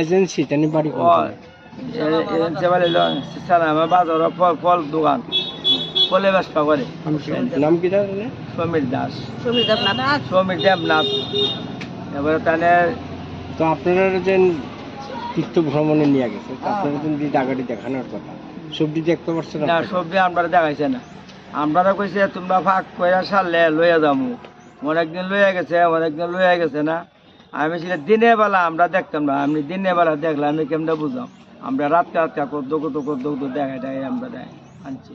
Agency তানি বাড়ি ও agency বলে সালামা বাজার ফল ফল দোকান। ফলে ব্যবসা করে নাম কি? জানেন সমীর দাস। সমীর দেবনাথ সমীর দেবনাথ এবারে তাহলে তো আপনারা যে তীর্থ ভ্রমণে নিয়ে গেছে আপনারা যে জায়গাটি দেখানোর কথা। সবজি দেখতে না সবজি আমরা দেখাইছে না। আমরা কইছে তোমরা ফাঁক কইরা সারলে লইয়া যাব অনেকদিন লইয়া গেছে অনেকদিন লইয়া গেছে না। আমি ছিল দিনের বেলা আমরা দেখতাম না। আমি দিনে বেলা দেখলে আমি কেমনে বুঝলাম আমরা রাতকে রাতকে করতো করতো করতো করতো দেখাই দেখাই আমরা আনছি।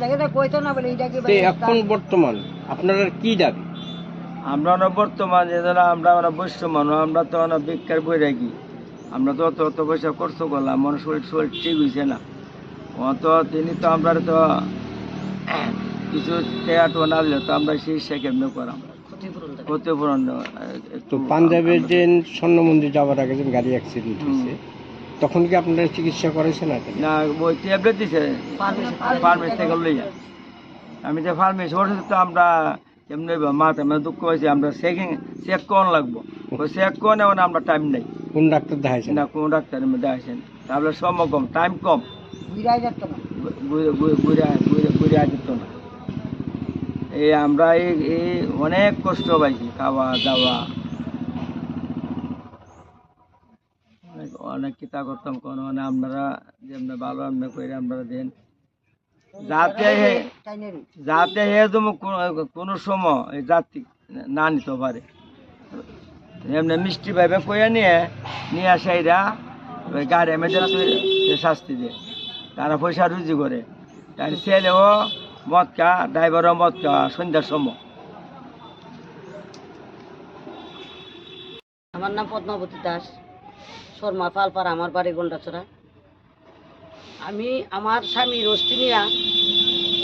দেখে তো কইতো না বলে এটা কি তো এখন বর্তমান আপনারা কি দাবি? আমরা বর্তমান যে আমরা আমরা বৈশ্য মানুষ আমরা তো না বেকার বই রাখি আমরা তো অত অত পয়সা খরচ করলাম মনে শরীর শরীর ঠিক হয়েছে না। অত তিনি তো আমরা তো কিছু না দিলে তো আমরা সেই সে কেমনে করাম? ক্ষতিপূরণ তো পাঞ্জাবের যে স্বর্ণ মন্দির যাওয়ার আগে যে গাড়ি অ্যাক্সিডেন্ট হয়েছে তখন কি আপনারা চিকিৎসা করেছেন না ওই ট্যাবলেট দিছে। ফার্মেসি থেকে লইয়া। আমি যে ফার্মেসি ওর তো আমরা কেমনে মাথা মানে দুঃখ হয়েছে আমরা চেকিং চেক কোন লাগবো। ওই চেক কোন এমন আমরা টাইম নেই। কোন ডাক্তার দেখাইছেন? না কোন ডাক্তারের মধ্যে আসেন তাহলে সময় কম টাইম কম। ঘুরে ঘুরে ঘুরে ঘুরে ঘুরে না। এই আমরা এই অনেক কষ্ট পাইছি, খাওয়া, দাওয়া। অনেক কিতা করতাম কোনো মানে আপনারা যেমন ভালো আমরা করে, আমরা দেন। যাতে যাতে হে তুমি কোনো সময় এই জাতি না নিতে পারে। এমনি মিষ্টি ভাবে কইয়া নিয়ে নিয়ে আসাইরা, ওই গাড়ি মেজে শাস্তি দেয়। তারা পয়সা রুজি করে। তার ছেলেও মদ খা ড্রাইভারও মদ খা সন্ধ্যার সময়। আমার নাম পদ্মাবতী দাস। শর্মা পালপাড়া, আমার বাড়ি গন্ডাচড়া আমি আমার স্বামীর অস্থি নিয়া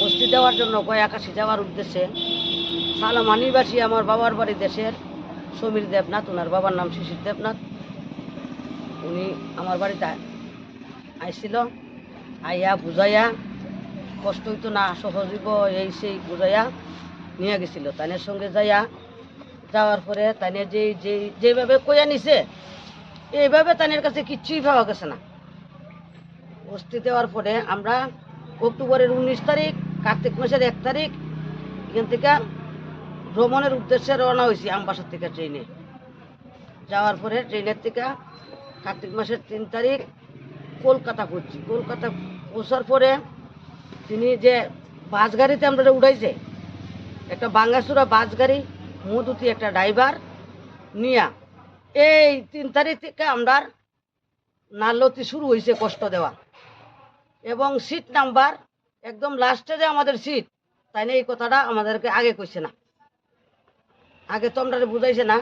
অস্থি দেওয়ার জন্য আকাশি যাওয়ার উদ্দেশ্যে সালামানিবাসী আমার বাবার বাড়ি দেশের সমীর দেবনাথ, ওনার বাবার নাম শিশির দেবনাথ। উনি আমার বাড়িতে আইছিল, আইয়া বুঝাইয়া কষ্ট হইতো না সহজীব এই সেই বুঝাইয়া নিয়ে গেছিল। তাইনের সঙ্গে যাইয়া যাওয়ার পরে তাইনে যে যেভাবে কইয়া নিছে, এইভাবে তাইনের কাছে কিচ্ছুই পাওয়া গেছে না। অস্থি দেওয়ার পরে আমরা অক্টোবরের উনিশ তারিখ, কার্তিক মাসের এক তারিখ, এখান থেকে ভ্রমণের উদ্দেশ্যে রওনা হয়েছি আমবাসার থেকে ট্রেনে। যাওয়ার পরে ট্রেনের থেকে কার্তিক মাসের তিন তারিখ কলকাতা পড়ছি কলকাতা পৌঁছার পরে তিনি যে বাস গাড়িতে আমরা উঠাইছে একটা বাঙ্গাসুরা বাস গাড়ি, মধুতি একটা ড্রাইভার নিয়া, এই তিন তারিখ থেকে আমরা নালতি শুরু হয়েছে কষ্ট দেওয়া। এবং সিট নাম্বার একদম লাস্টে যে আমাদের সিট তাই এই কথাটা আমাদেরকে আগে কইছে না। আগে তো আমরা বুঝাইছে না,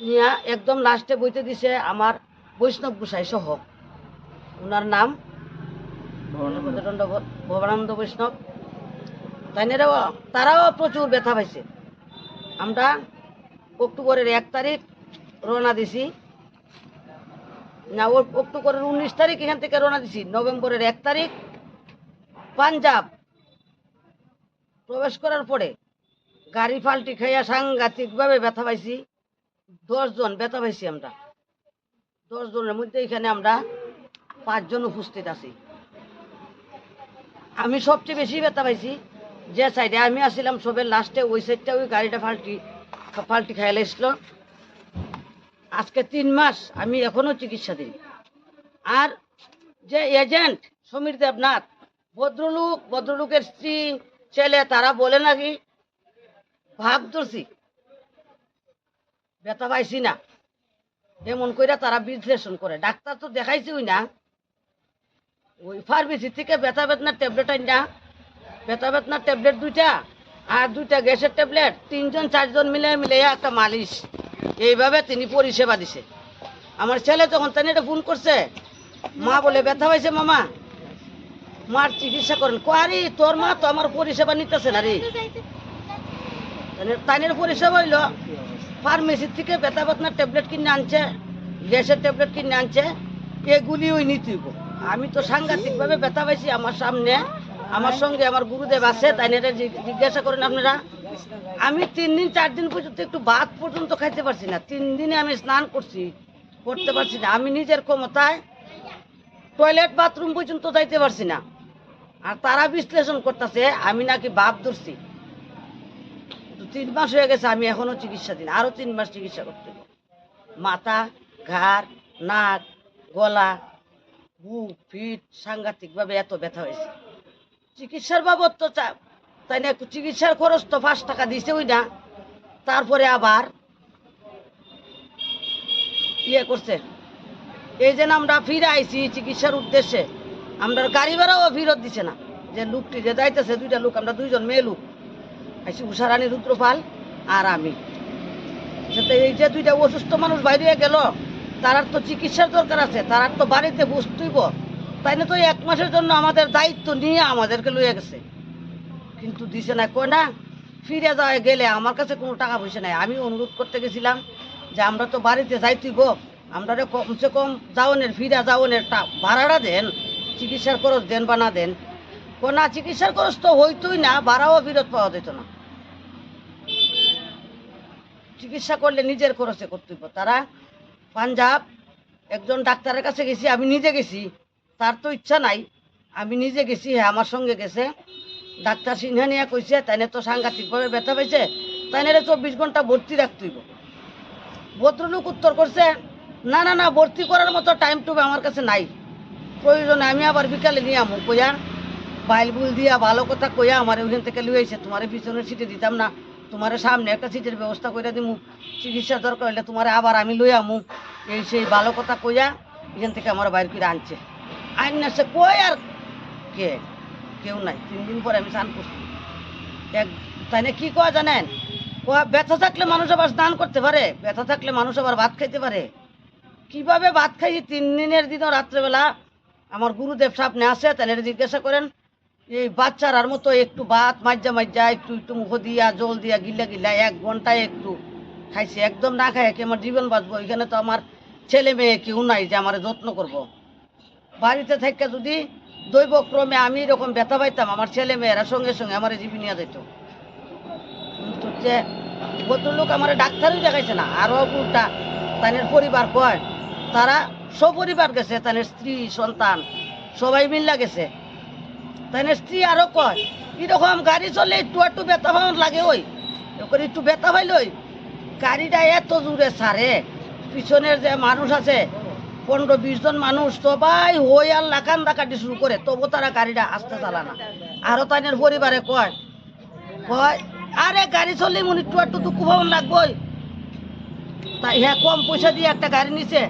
নিয়া একদম লাস্টে বইতে দিছে আমার বৈষ্ণব গোসাই সহ। ওনার নাম ভবানন্দ বৈষ্ণব। তাইনেরাও, তারাও প্রচুর ব্যথা পাইছে। আমরা অক্টোবরের এক তারিখ রওনা দিছি। না অক্টোবরের উনিশ তারিখ এখান থেকে রওনা দিছি। নভেম্বরের এক তারিখ পাঞ্জাব। প্রবেশ করার পরে গাড়ি ফাল্টি খাইয়া সাংঘাতিকভাবে ব্যথা পাইছি। দশজন ব্যথা পাইছি আমরা। দশজনের মধ্যে এখানে আমরা পাঁচজন উপস্থিত আছি। আমি সবচেয়ে বেশি ব্যথা পাইছি, যে সাইডে আমি আসছিলাম, সবের লাস্টে ওই সাইডটা ওই গাড়িটা ফাল্টি ফাল্টি খাইলে এসছিল। আজকে তিন মাস আমি এখনও চিকিৎসাধীন। আর যে এজেন্ট সমীর দেবনাথ, ভদ্রলোক, ভদ্রলোকের স্ত্রী, ছেলে, তারা বলে নাকি ভাব ধরছি। ব্যথা পাইছি না। এমন কইরা তারা বিশ্লেষণ করে। ডাক্তার তো দেখাইছি ওই না ওই ফার্মেসি থেকে ব্যথা বেদনার ট্যাবলেট আন না ব্যথা বেদনার ট্যাবলেট দুইটা আর দুইটা গ্যাসের ট্যাবলেট তিনজন, চারজন মিলে মিলে একটা মালিশ। এইভাবে তিনি পরিষেবা দিছে। আমার ছেলে যখন তাই এটা ফোন করছে, মা বলে, ব্যথা হয়েছে মামা। মার চিকিৎসা করেন। কোয়ারি তোর মা তো আমার পরিষেবা নিতেছে না রে। তাইনের পরিষেবা হইল ফার্মেসির থেকে ব্যথা বেতনার ট্যাবলেট কিনে আনছে, গ্যাসের ট্যাবলেট কিনে আনছে, এগুলি ওই নীতি আমি তো সাংঘাতিকভাবে ব্যথা পাইছি আমার সামনে। আমার সঙ্গে আমার গুরুদেব আছে, তাই এটা জিজ্ঞাসা করেন আপনারা। আমি তিন দিন, চার দিন পর্যন্ত একটু ভাত পর্যন্ত খাইতে পারছি না। তিন দিনে আমি স্নান করছি, করতে পারছি না। আমি নিজের ক্ষমতায় টয়লেট বাথরুম পর্যন্ত যাইতে পারছি না। আর তারা বিশ্লেষণ করতেছে, আমি নাকি বাপ ধরছি। তিন মাস হয়ে গেছে, আমি এখনও চিকিৎসা দিন আরও তিন মাস চিকিৎসা করতে মাথা, ঘাড়, নাক, গলা বুক পিঠ সাংঘাতিকভাবে এত ব্যথা হয়েছে। চিকিৎসার বাবদ তো তাই না, চিকিৎসার খরচ তো পাঁচ টাকা দিছে, ওই না। তারপরে আবার ইয়ে করছে। এই যে আমরা ফিরে আইছি চিকিৎসার উদ্দেশ্যে, আমরা গাড়ি ভাড়াও ফিরত দিছে না। যে লোকটি যে যাইতেছে, দুইটা লোক, আমরা দুইজন মেয়ে লোক। আইসি উষারানী রুদ্রপাল আর আমি। এই যে দুইটা অসুস্থ মানুষ বাইরে গেল তারার তো চিকিৎসার দরকার আছে, তারার তো বাড়িতে বুঝতেইব তাই না তো এক মাসের জন্য আমাদের দায়িত্ব নিয়ে আমাদেরকে লইয়া গেছে। কিন্তু দিছে না, কয় না, ফিরে যাওয়া গেলে আমার কাছে কোনো টাকা পয়সা নাই। আমি অনুরোধ করতে গেছিলাম যে আমরা তো বাড়িতে যাইতেইব আমরা কমসে কম যাওনের, ফিরে যাওনের ভাড়াটা দেন, চিকিৎসার খরচ দেন বা না দেন। না, চিকিৎসার খরচ তো হইতই না, ভাড়াও ফেরত পাওয়া যেত না। চিকিৎসা করলে নিজের খরচে করতে হইব তারা পাঞ্জাব, একজন ডাক্তারের কাছে গেছি, আমি নিজে গেছি। তার তো ইচ্ছা নাই। আমি নিজে গেছি হ্যাঁ আমার সঙ্গে গেছে। ডাক্তার সিনহা নিয়ে কইছে, তাইনে তো সাংঘাতিকভাবে ব্যথা পাইছে তাইনে চব্বিশ ঘণ্টা ভর্তি রাখতে হইব। ভদ্রলোক উত্তর করছে, না না না, ভর্তি করার মতো টাইম টুবে আমার কাছে নাই। প্রয়োজনে আমি আবার বিকালে নিয়ে আমু কইয়া বাইল বুল দিয়া ভালো কথা কইয়া আমার ওইখান থেকে লুয়ে আইছে তোমার পিছনের সিটে দিতাম না। তোমার সামনে একটা সিটের ব্যবস্থা করে দিমু। চিকিৎসা দরকার হলে তোমার আবার আমি লই আমু। এই সেই ভালো কথা কইয়া এখান থেকে আমার বাইর করে আনছে। আইন না সে কই আর কে? কেউ নাই। তিন দিন পরে আমি স্নান করছি। এক তাই না কি কয় জানেন? কয়, ব্যথা থাকলে মানুষ আবার স্নান করতে পারে। ব্যথা থাকলে মানুষ আবার ভাত খাইতে পারে। কীভাবে ভাত খাইছি? তিন দিনের দিনও রাত্রেবেলা আমার গুরুদেব সামনে আসে তাহলে জিজ্ঞাসা করেন। এই বাচ্চারার মতো একটু ভাত মাজ্জা মাজ্জা একটু একটু মুখ দিয়া, জল দিয়া গিল্লা গিল্লা এক ঘন্টায় একটু খাইছি। একদম না খাই কি আমার জীবন বাঁচবো? এখানে তো আমার ছেলে মেয়ে কেউ নাই যে আমার যত্ন করব। বাড়িতে থেকে যদি দৈব ক্রমে আমি এরকম ব্যথা পাইতাম, আমার ছেলে মেয়েরা সঙ্গে সঙ্গে আমার জীবন নিয়ে যেত কিন্তু যে ভদ্রলোক আমার ডাক্তারই দেখাইছে না আরও উল্টা তাদের পরিবার কয়, তারা সপরিবার গেছে তাদের স্ত্রী, সন্তান, সবাই মিল্লা গেছে। তাদের স্ত্রী আরও কয় এরকম গাড়ি চলে একটু একটু ব্যথা পাওয়ার লাগে ওই এরকম একটু ব্যথা পাইল ওই গাড়িটা এত জোরে ছাড়ে পিছনের যে মানুষ আছে, পনেরো বিশ জন মানুষ, সবাই হই আর লাকান ডাকাটি শুরু করে তবু তারা গাড়িটা আস্তে চালানা। আরও তাদের পরিবারে কয় কয় আরে গাড়ি চললে মনে একটু একটু দুঃখ পাওয়ার লাগবই। তা হ্যাঁ কম পয়সা দিয়ে একটা গাড়ি নিছে,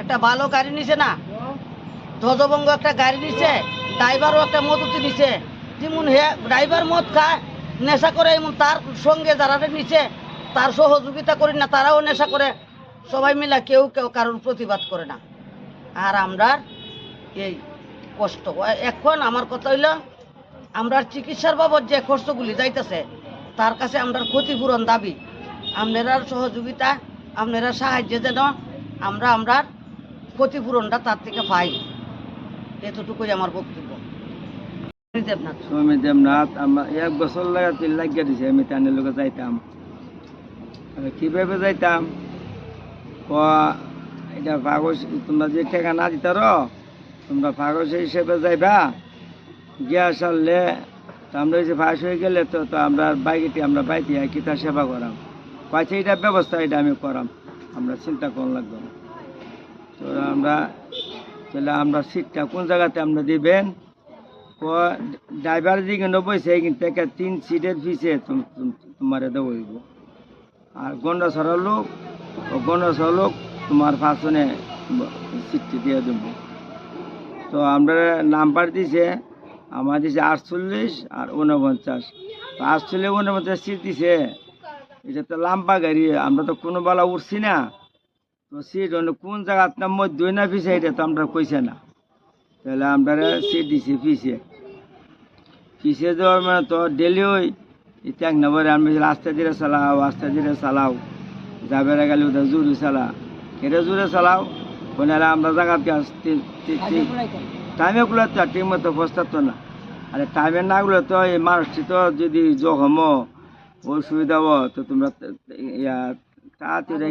একটা ভালো গাড়ি নিছে না, ধ্বজভঙ্গ একটা গাড়ি নিছে ড্রাইভারও একটা মদতি নিছে। যেমন হে, ড্রাইভার মদ খায়, নেশা করে, এমন তার সঙ্গে যারা নিছে, তার সহযোগিতা করি না, তারাও নেশা করে। সবাই মিলা কেউ কেউ কারোর প্রতিবাদ করে না। আর আমরা এই কষ্ট, এখন আমার কথা হইল, আমরা চিকিৎসার বাবদ যে খরচগুলি যাইতেছে, তার কাছে আমরা ক্ষতিপূরণ দাবি। আপনারা সহযোগিতা, আপনারা সাহায্যে যেন আমরা আমরা ক্ষতিপূরণটা তার থেকে পাই। এতটুকুই আমার বক্তব্য। এক বছর আমি যাইতাম যাইতাম ক হিসেবে হয়ে গেলে তো তো আমরা বাইকেটি আমরা বাইতে কিতা সেবা করাম পাইছে এটা ব্যবস্থা এটা আমি করাম আমরা চিন্তা করা লাগবে তো আমরা তাহলে আমরা সিটটা কোন জায়গাতে আমরা দিবেন ড্রাইভার দিকে বসে কিন্তু একটা তিন সিটের পিছিয়ে তোমার দেবো হইব আর গন্ডা সরা লোক গন্ডা সরা লোক তোমার পাশনে সিটটি দিয়ে দেব। তো আমরা নাম্বার দিছে, আমার দিছে আটচল্লিশ আর উনপঞ্চাশ তো আটচল্লিশ উনপঞ্চাশ সিট দিছে। এটা তো লাম্বা গাড়ি, আমরা তো কোনো বেলা উঠছি না। তো সিট কোন জায়গার নাম মধ্যে না পিছিয়ে এটা তো আমরা কইছে না। তাহলে আমরা সিট দিছি পিছিয়ে পিছিয়ে দেওয়ার মানে তো ডেলি ওই ট্যাং নাম্বারে আমি আস্তে ধীরে চালাও আস্তে ধীরে চালাও। যাবে গেলে ওদের জোরে চালা কেটে জোরে চালাও। ওনারা আমরা জায়গাতে টাইমে গুলো তো ঠিক মতো পৌঁছাতো না। আরে টাইমে না গুলো তো এই মানুষটি তো যদি জখম অসুবিধা হব তো তোমরা ইয়া তাড়াতাড়ি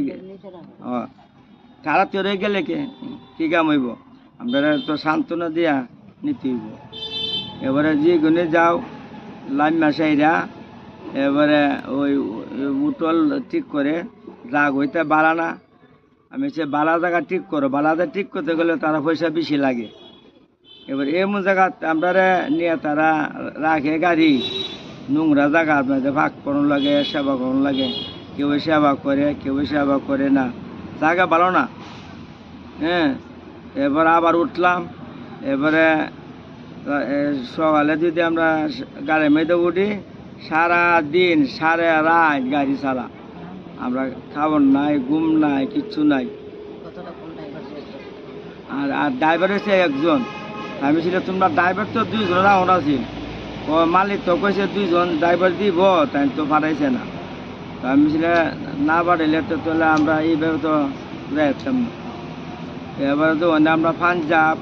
তাড়াতাড়ি গেলে কে কি কাম হইব? আমরা তো সান্ত্বনা দিয়া নিতে হইব। এবারে যে গুনে যাও লাম্মা সাইরা, এবারে ওই উতল ঠিক করে রাগ হইতে বাড়া না। আমি সে বালা জায়গা ঠিক করো, বালা জায়গা ঠিক করতে গেলে তারা পয়সা বেশি লাগে। এবার এমন জায়গা আমরা নিয়ে তারা রাখে গাড়ি, নোংরা জায়গা, আপনাদের ভাগ করুন লাগে, সেবা করুন লাগে। কেউ সেবা করে, কেউ সেবা করে না। জায়গা ভালো না। হ্যাঁ এবার আবার উঠলাম, এবারে সকালে যদি আমরা গাড়ির মধ্যে উঠি সারা দিন সারা রাত গাড়ি চালা। আমরা খাবার নাই ঘুম নাই কিচ্ছু নাই। আর আর ড্রাইভার হচ্ছে একজন। আমি ছিল তোমরা ড্রাইভার তো দুইজন রাউন্ড আছিল ও মালিক তো কইছে দুইজন ড্রাইভার দিব তাই তো পাঠাইছে না। তো আমি ছিল না পাঠাইলে তো তাহলে আমরা এইভাবে তো যাইতাম এবারে তো আমরা পাঞ্জাব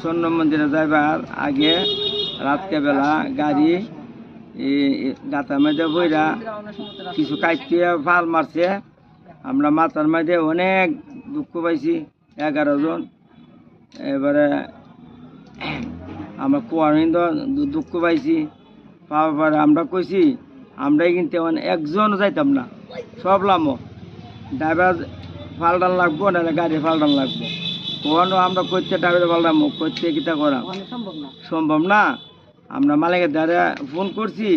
স্বর্ণ মন্দিরে যাইবার আগে রাত্রে বেলা গাড়ি গাতার মধ্যে বইরা কিছু কাইতে ফাল মারছে। আমরা মাথার মধ্যে অনেক দুঃখ পাইছি, এগারো জন। এবারে আমরা কুয়ার দুঃখ পাইছি। পাওয়ার পরে আমরা কইছি, আমরাই কিন্তু একজন যাইতাম না, সব লামো। ড্রাইভার ফালটান লাগবো, নাহলে গাড়ি ফালটান লাগবো। কখনো আমরা করতে ড্রাইভার ফালটামো করতে কিতা করা সম্ভব না। আমরা মালিকের দ্বারা ফোন করছি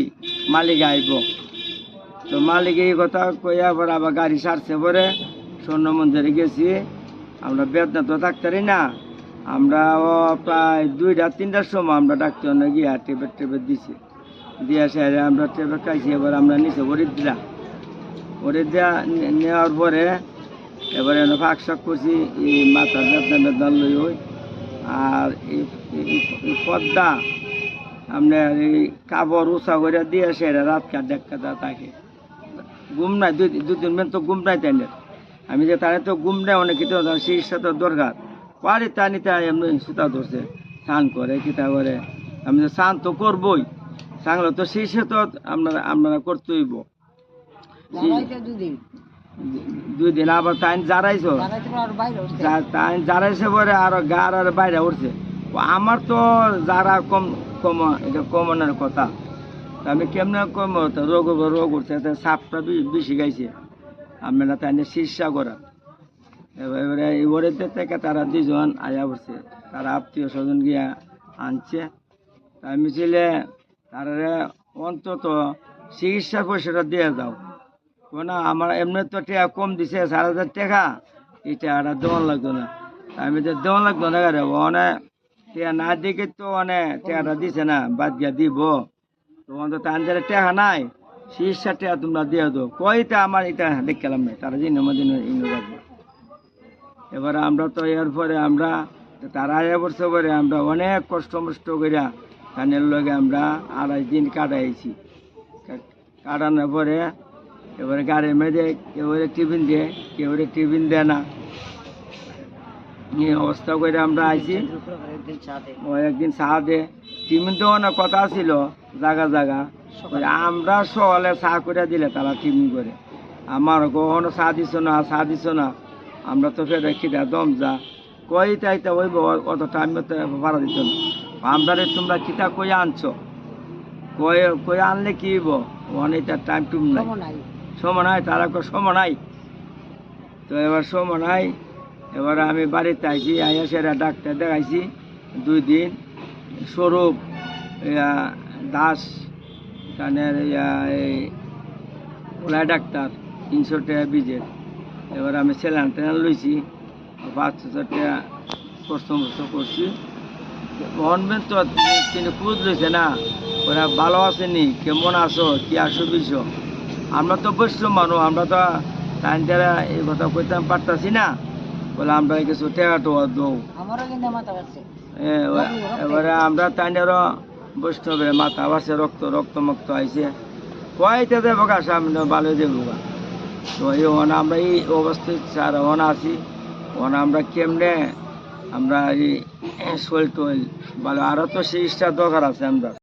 মালিক আইব। তো মালিক এই কথা কইয়া পরে আবার গাড়ি সারছে পরে স্বর্ণ মন্দিরে গেছি। আমরা বেদনা তো ডাক্তারই না। আমরা প্রায় দুইটা তিনটার সময় আমরা ডাক্তার না গিয়া টেবেট টেবেট দিছি। দিয়া সেরে আমরা টেবেট খাইছি এবার আমরা নিচে ওরে দেওয়া নেওয়ার পরে এবারে ফাঁক শাক করছি, এই মাথা বেদনা বেদনা লই ওই আর এই পদ্মা আপনার এই কাপড় উষা করে দিয়ে সেটা রাত কাট কাটা থাকে। ঘুম নাই, দুই দুই তিন মিনিট তো ঘুম নাই তাই আমি যে তাহলে তো ঘুম নেই, অনেক কিছু চিকিৎসা তো দরকার। পারি তা নিতে এমনি সুতা ধরছে, স্নান করে, কিতা করে। আমি তো স্নান তো করবই সাংলে তো শীর্ষে তো আপনারা আপনারা করতে হইব দাঁড়াইতে দুদিন। দুই দিন আবার টাইম জারাইছো? তাই যারাইছে পরে আরও গার আর বাইরে উঠছে। আমার তো যারা কম কম এটা কমনের কথা। আমি কেমনে কম রোগ রোগ উঠছে সাপটা বেশি গাইছে। আমি না তাই চিকিৎসা করা। এবার- এবারে থেকে তারা দুজন আয়া উঠছে তারা আত্মীয় স্বজন গিয়া আনছে। তা আমি ছিলে তারা অন্তত চিকিৎসা পয়সাটা দিয়ে দাও। না আমার এমনি তো টাকা কম দিছে চার হাজার টাকা। এই টাকাটা দেওয়ান লাগতো না। আমি তো দেওয়ান লাগতো না রে, অনে টাকা না দিকে তো অনেক টাকাটা দিছে না, বাদ গিয়া দিব। তো অন্তত তাদের টাকা নাই চিকিৎসা টাকা তোমরা দিয়ে দো কয়টা আমার এটা দেখলাম না, তারা দিন আমার দিন এবার আমরা তো এর পরে আমরা, তারা এ বছর পরে আমরা অনেক কষ্ট মষ্ট করিয়া ধানের লগে আমরা আড়াই দিন কাটাইছি। কাটানোর পরে এবারে গাড়ির মধ্যে কেউ টিফিন দেয় কেউ টিফিন দেয় না। এই অবস্থা করে আমরা আইছি। একদিন ও একদিন চা দে টিফিন তো অনেক কথা ছিল জায়গা জায়গা আমরা সকালে চা করে দিলে তারা টিফিন করে। আমার কখনো চা দিছ না চা দিছ না। আমরা তো ফের খিদা দম যা। কই তাইতে ওই অত টাইম ভাড়া দিত না। আমরা তোমরা কিতা কই আনছো? কই কই আনলে কি হইব? অনেকটা টাইম টুম নাই। নাই, তারা কো নাই। তো এবার সময় নাই, এবার আমি বাড়িতে আইছি, আইয়া সেরা ডাক্তার দেখাইছি, দুই দিন। স্বরূপ দাস কানের ওলাই ডাক্তার, তিনশো টাকা বিজের। এবার আমি স্যালান ট্যালান লইছি পাঁচশো টাকা কষ্ট মষ্ট করছি। গভর্নমেন্ট তো তিনি খুঁজ লইছে না, ওরা ভালো আসেনি কেমন আছো, কি আসো বিছো আমরা তো বৈষ্ণব মানুষ আমরা তো টাইম দ্বারা এই কথা কইতাম পারতাছি না। বলে আমরা কিছু টেকা টোয়া দৌ এবার- আমরা তাইনেরও বৈষ্ণবের মাথা বাসে রক্ত রক্ত মুক্ত আইছে। কয়তে দেবো গা সামনে ভালো দেবো গা। তো এই ওন আমরা এই অবস্থায় স্যার ওন আছি। ওন আমরা কেমনে আমরা এই শৈল টৈল ভালো আরও তো চিকিৎসার দরকার আছে আমরা